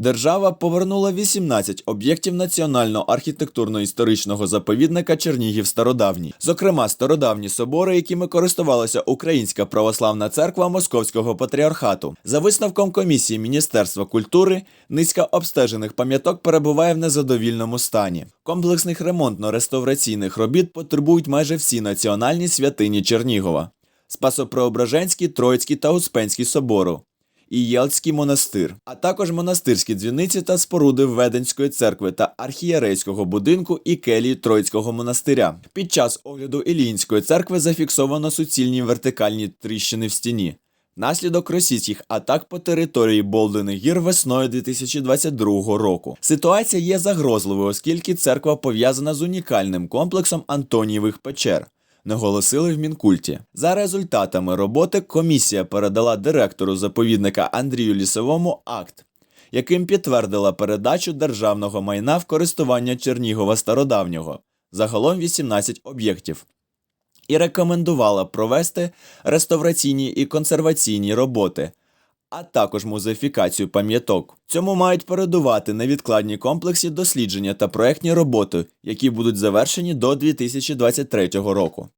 Держава повернула 18 об'єктів національного архітектурно-історичного заповідника Чернігів Стародавній, зокрема стародавні собори, якими користувалася Українська православна церква Московського патріархату. За висновком комісії Міністерства культури, низка обстежених пам'яток перебуває в незадовільному стані. Комплексних ремонтно-реставраційних робіт потребують майже всі національні святині Чернігова: Спасопреображенський, Троїцький та Успенський собору і Єльський монастир, а також монастирські дзвіниці та споруди Веденської церкви та архієрейського будинку і келії Троїцького монастиря. Під час огляду Іліїнської церкви зафіксовано суцільні вертикальні тріщини в стіні. Наслідок російських атак по території Болдених гір весною 2022 року. Ситуація є загрозливою, оскільки церква пов'язана з унікальним комплексом Антонієвих печер наголосили в Мінкульті. За результатами роботи комісія передала директору заповідника Андрію Лісовому акт, яким підтвердила передачу державного майна в користування Чернігова стародавнього, загалом 18 об'єктів. І рекомендувала провести реставраційні і консерваційні роботи, а також музеїфікацію пам'яток. Цьому мають передувати невідкладні комплексі дослідження та проектні роботи, які будуть завершені до 2023 року.